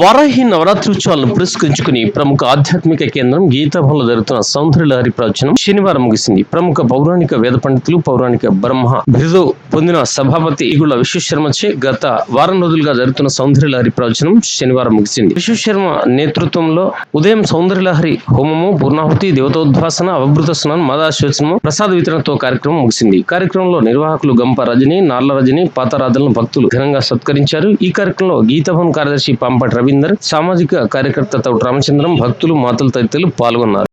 వారాహి నవరాత్రోత్సవాలను పురస్కరించుకుని ప్రముఖ ఆధ్యాత్మిక కేంద్రం గీతాభవన్లో జరుగుతున్న సౌందర్యలహరి ప్రవచనం శనివారం ముగిసింది. ప్రముఖ పౌరాణిక వేద పండితులు పౌరాణిక బ్రహ్మ బిరుదు పొందిన సభాపతి ఇగుళ్ళ విశ్వశర్మచే గత వారం రోజులుగా జరుగుతున్న సౌందర్యలహరి ప్రవచనం శనివారం ముగిసింది. విశ్వశర్మ నేతృత్వంలో ఉదయం సౌందర్యలహరి హోమము పూర్ణాహుతి దేవతోద్వాసన అవభృత స్నానం మదాశోచనము ప్రసాద వితరణతో కార్యక్రమం ముగిసింది. కార్యక్రమంలో నిర్వాహకులు గంప రజని నార్ల రజని పాతరాధులను భక్తులు ఘనంగా సత్కరించారు. ఈ కార్యక్రమంలో గీతాభవన్ కార్యదర్శి పాంపటి రవీందర్ సామాజిక కార్యకర్త తౌటి రామచంద్రం భక్తులు మాతలు తదితరులు పాల్గొన్నారు.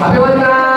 జమాలకు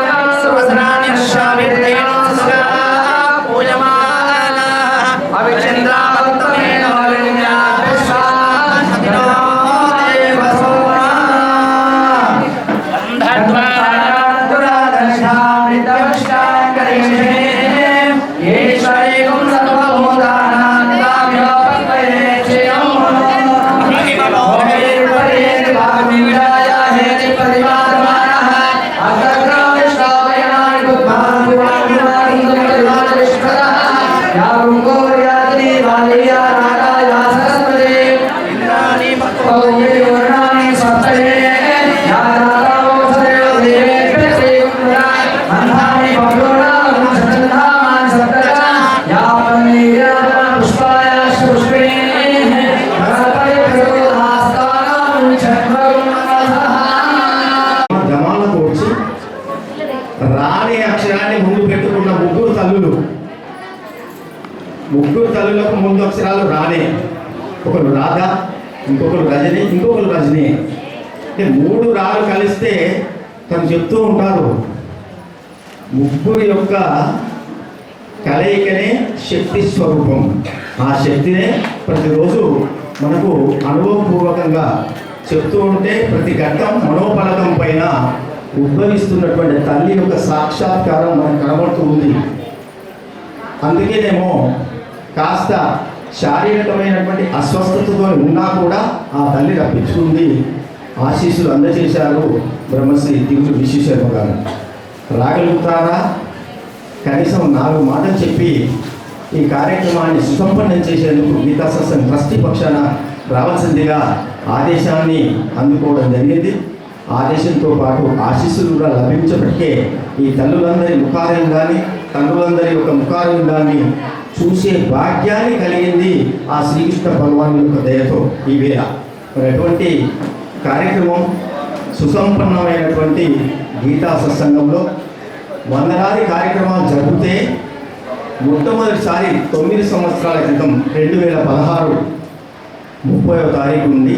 ముగ్గురు తల్లులకు ముందు అక్షరాలు రానే. ఒకరు రాధ ఇంకొకరు రజని ఇంకొకరు రజని. అంటే మూడు రాలు కలిస్తే తను చెప్తూ ఉంటారు. ముగ్గురు యొక్క కలయికనే శక్తి స్వరూపం. ఆ శక్తినే ప్రతిరోజు మనకు అనుభవపూర్వకంగా చెప్తూ ఉంటే ప్రతి ఘట్టం మనోపలకం పైన ఉద్భవిస్తున్నటువంటి తల్లి యొక్క సాక్షాత్కారం మనకు కనబడుతూ ఉంది. అందుకేనేమో కాస్త శారీరకమైనటువంటి అస్వస్థతతో ఉన్నా కూడా ఆ తల్లి రప్పించుకుంది. ఆశీస్సులు అందజేశారు బ్రహ్మశ్రీ దిగులు విశ్వశర్మ గారు. రాగలుగుతారా కనీసం నాలుగు మాటలు చెప్పి ఈ కార్యక్రమాన్ని సుసంపన్నం చేసేందుకు గీతా సత్సంగ్ ట్రస్టీ పక్షాన రావాల్సిందిగా ఆదేశాన్ని అందుకోవడం జరిగింది. ఆదేశంతో పాటు ఆశీస్సులు కూడా లభించబట్టే ఈ తల్లులందరి ముఖారం కానీ తల్లులందరి యొక్క ముఖారం కానీ చూసే భాగ్యాన్ని కలిగింది ఆ శ్రీకృష్ణ భగవాన్ యొక్క దయతో ఈ వేళ. మరి అటువంటి కార్యక్రమం సుసంపన్నమైనటువంటి గీతా సత్సంగంలో వందలాది కార్యక్రమాలు జరిగితే మొట్టమొదటిసారి తొమ్మిది సంవత్సరాల క్రితం రెండు వేల పదహారు ముప్పైవ తారీఖు నుండి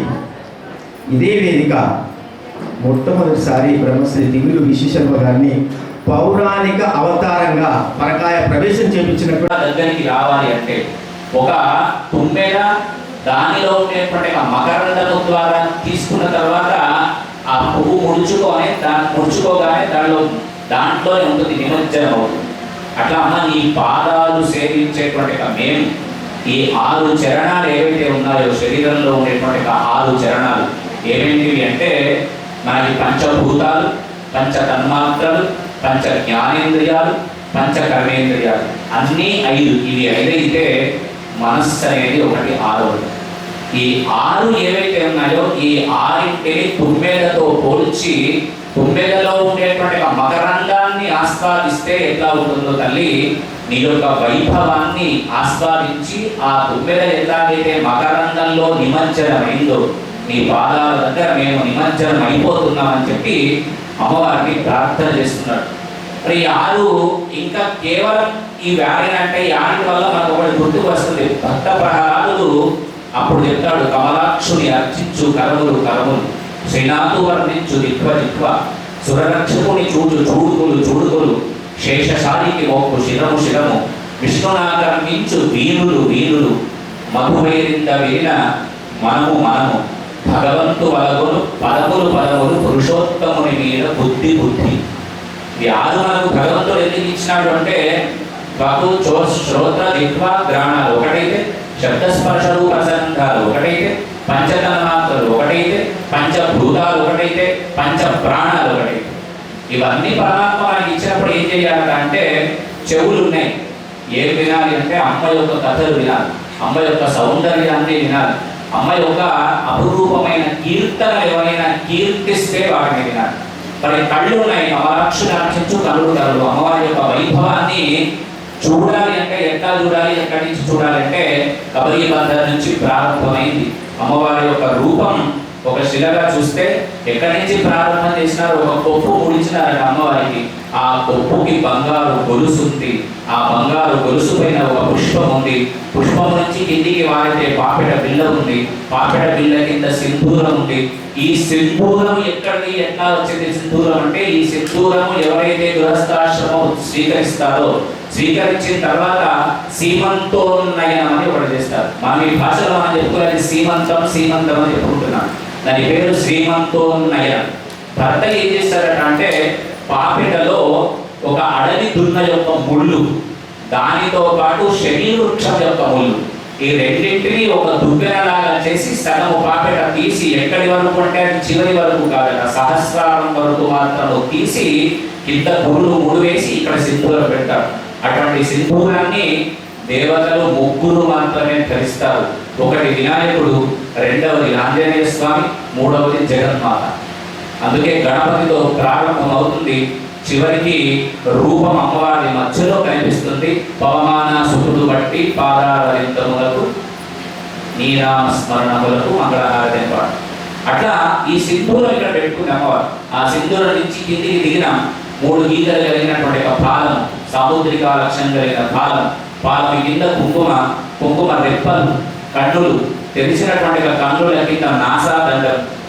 ఇదే వేదిక మొట్టమొదటిసారి బ్రహ్మశ్రీ దిగులు విశ్వశర్మ గారిని పౌరాణిక అవతారంగా పరకాయ ప్రవేశం చేపించినప్పుడు దగ్గరికి రావాలి అంటే ఒక తుమ్మెద దానిలో ఉండేటువంటి ఆ మకరందము ద్వారా తీసుకున్న తర్వాత ఆ పువ్వు ముడుచుకొని దాన్ని ముడుచుకోగానే దానిలో దాంట్లోనే ఉంటుంది నిమజ్జనం అవుతుంది. అట్లా మనం ఈ పాదాలు సేవించేటువంటి ఒక మేము ఈ ఆరు చరణాలు ఏవైతే ఉన్నాయో శరీరంలో ఉండేటువంటి ఆరు చరణాలు ఏమేంటివి అంటే మనకి పంచభూతాలు పంచ తన్మాత్రలు పంచ జ్ఞానేంద్రియాలు పంచ కర్మేంద్రియాలు. అన్నీ ఐదు. ఇవి ఐదైతే మనస్సు అనేది ఒకటి ఆరవది ఈ ఆరు ఏవైతే ఉన్నాయో ఈ ఆరింటిని తుమ్మెదతో పోల్చి తుమ్మెదలో ఉండేటువంటి మకరంగాన్ని ఆస్వాదిస్తే ఎట్లా ఉంటుందో తల్లి నీ యొక్క వైభవాన్ని ఆస్వాదించి ఆ తుమ్మెద ఎలాగైతే మకరంగంలో నిమజ్జనమైందో నీ పాదాల దగ్గర మేము నిమజ్జనం అయిపోతున్నామని చెప్పి అమ్మవారిని ప్రార్థన చేస్తున్నాడు. మరి ఈ ఆరు ఇంకా కేవలం ఈ వ్యాధిని అంటే యాని వల్ల మనకు ఒకటి గుర్తుకు వస్తుంది. భక్త ప్రహ్లాదుడు అప్పుడు చెప్తాడు కమలాక్షుని అర్చించు కరములు కరములు. శ్రీనాథు వర్ణించు దిత్వ దిత్వ సురరక్షకుని చూడు చూడుకులు చూడుకులు. శేషశాలికి మోపు శిరము శిరము. విష్ణునాకర్మించు వీరులు వీరులు. మధువేరింద వీణ మనము మనము. భగవంతు వలగులు పదములు పదములు పురుషోత్తముని మీద బుద్ధి బుద్ధి. ఈ ఆరు మనకు భగవంతుడు ఎందుకు ఇచ్చినాడు అంటే బాబు చో శ్రోత్ర దిత్వ గ్రాణాలు ఒకటైతే శబ్దస్పర్శ రూప సంఘాలు ఒకటైతే పంచతన్మాత్రలు ఒకటైతే పంచభూతాలు ఒకటైతే పంచ ప్రాణాలు ఒకటైతే. ఇవన్నీ పరమాత్మ మనకి ఇచ్చినప్పుడు ఏం చేయాలి అంటే చెవులు ఉన్నాయి. ఏం వినాలి అంటే అమ్మ యొక్క కథలు వినాలి. అమ్మ యొక్క సౌందర్యాన్ని వినాలి. అమ్మ యొక్క అపురూపమైన కీర్తన ఎవరైనా కీర్తిస్తే వాటిని వినాలి. మరి కళ్ళు ఉన్నాయి అమరాక్షుని అర్చించు కళ్ళు కళ్ళు అమ్మవారి యొక్క వైభవాన్ని చూడాలి అంటే ఎట్లా చూడాలి ఎక్కడి నుంచి చూడాలంటే కబరీ బంధం నుంచి ప్రారంభమైంది. అమ్మవారి యొక్క రూపం ఒక శిలగా చూస్తే ఎక్కడి నుంచి ప్రారంభం చేసినారు ఒక కొప్పు ముడిచినారు అమ్మవారికి. ఆ కొప్పుకి బంగారు గొలుసు ఉంది ఆ బంగారు గొలుసు పైన ఒక పుష్పం ఉంది పుష్పం నుంచి కిందికి వారితే పాపెట బిల్ల ఉంది. పాపెట బిల్ల కింద సింధూరం ఉంది. ఈ సింధూరం ఎక్కడికి ఎట్లా వచ్చింది సింధూరం అంటే ఈ సింధూరం ఎవరైతే గృహస్థాశ్రమం స్వీకరిస్తారో స్వీకరించిన తర్వాత సీమంతోన్నయనం అని ఒకటి చేస్తారు. మనం ఈ భాషలో మనం చెప్పుకోవాలి సీమంతం సీమంతం అని చెప్పుకుంటున్నాం. దాని పేరు శ్రీమంతోన్నయ. భర్త ఏం చేస్తారట అంటే పాపిటలో ఒక అడవి దున్న యొక్క ముళ్ళు దానితో పాటు శరీర వృక్షం యొక్క ముళ్ళు. ఈ రెండింటిని ఒక దువ్వెనలాగా చేసి సగము పాపెట తీసి ఎక్కడి వరకు అంటే అది చివరి వరకు కాదట సహస్రారం వరకు మాత్రం తీసి కింద పురులు ముడి వేసి ఇక్కడ సింధూరం పెడతారు. అటువంటి సింధూరాన్ని దేవతలు ముగ్గురు మాత్రమే ధరిస్తారు. ఒకటి వినాయకుడు రెండవది ఆంజనేయ స్వామి మూడవది జగన్మాత. అందుకే గణపతితో ప్రారంభం అవుతుంది చివరికి రూపం అమ్మవారి మధ్యలో కనిపిస్తుంది. పవమాన సుఖుడు బట్టి పాదారవిందములకు నీరామ స్మరణములకు మంగళహారతి పాడు అట్లా ఈ సింధూరం ఇక్కడ పెట్టుకుని అమ్మవారు. ఆ సింధూరం నుంచి కిందికి దిగిన మూడు గీతలు కలిగినటువంటి ఒక పాలం సాముద్రిక లక్షణం కలిగిన పాలం పాదం కింద కుంకుమ కుంకుమ రెప్పలు కన్నులు. తెరిచినటువంటి ఒక నాసా కింద నాసా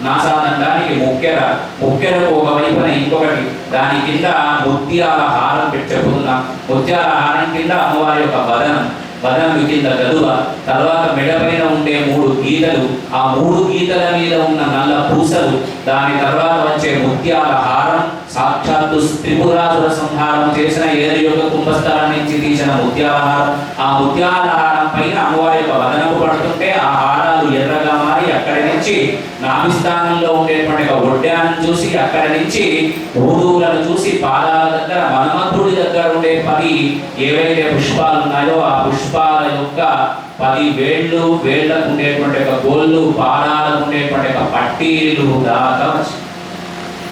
నాసాదండానికి ముక్కెర ముక్కెరకు ఒక వైపున ఇంకొకటి. దాని కింద ముత్యాల హారం పెట్టి ముత్యాల హారం కింద అమ్మవారి యొక్క వదనం. వదనం కింద గదువ. తర్వాత మెడపైన ఉండే మూడు గీతలు. ఆ మూడు గీతల మీద ఉన్న నల్ల పూసలు దాని తర్వాత వచ్చే ముత్యాల హారం సాక్షాత్తు త్రిపురాసుర సంహారం చేసిన ఏది యొక్క కుంభస్థలం నుంచి తీసిన ముత్యాల హారం. ఆ ముత్యాల హారం పైన అమ్మవారి యొక్క వదనము పడుతుంటే ఆ హారాలు ఎర్రగా వచ్చి నాభిస్థానంలో ఉండేటువంటి ఒడ్డాన్ని చూసి అక్కడి నుంచి ఊరువులను చూసి పాదాల దగ్గర మన్మధుడి దగ్గర ఉండే పది ఏవైతే పుష్పాలు ఉన్నాయో ఆ పుష్పాల యొక్క పది వేళ్ళు వేళ్ళకు ఉండేటువంటి ఒక గోళ్ళు పాదాలకు ఉండేటువంటి ఒక పట్టీలు దాకా